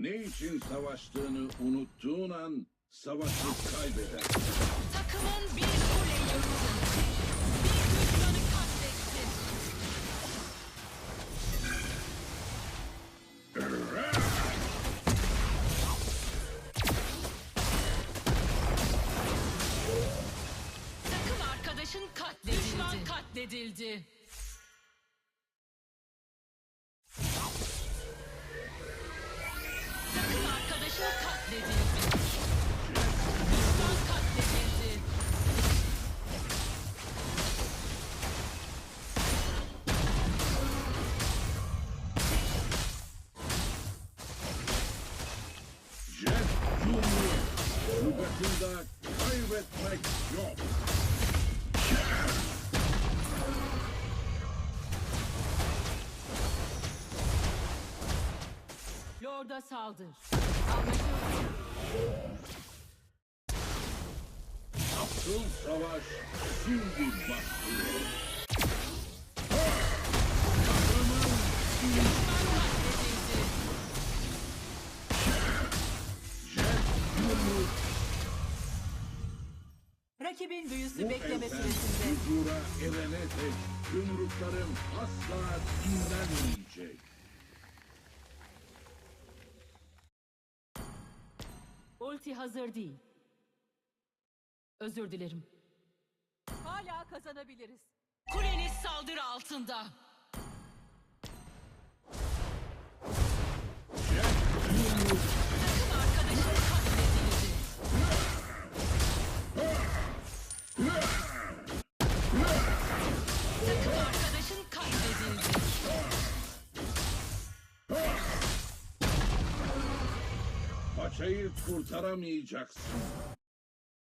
Ne için savaştığını unuttuğun an savaşı kaybeder. Takımın bir kule yıktı. Bir düşmanı katletti. Takım arkadaşın katledildi. Düşman katledildi. Lügatında kaybetmek yok. Lord'a saldır. Anlaşıldı. Asıl savaş şimdi başlıyor. Rakibin büyüsü Bu bekleme süresinde. huzura erene dek yumruklarım asla dinlenmeyecek. Ulti hazır değil. Özür dilerim. Hala kazanabiliriz. Kuleniz saldırı altında. Takım arkadaşın. Paçayı kurtaramayacaksın.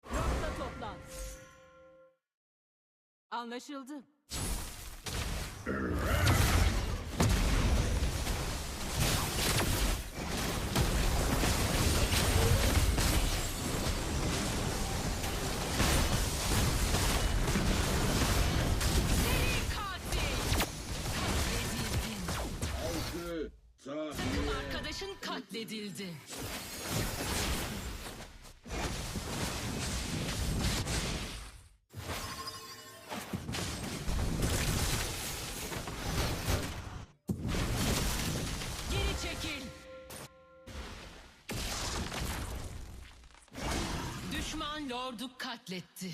Nokta toplan. Anlaşıldı. Arkadaşın katledildi. Düşman lordu katletti.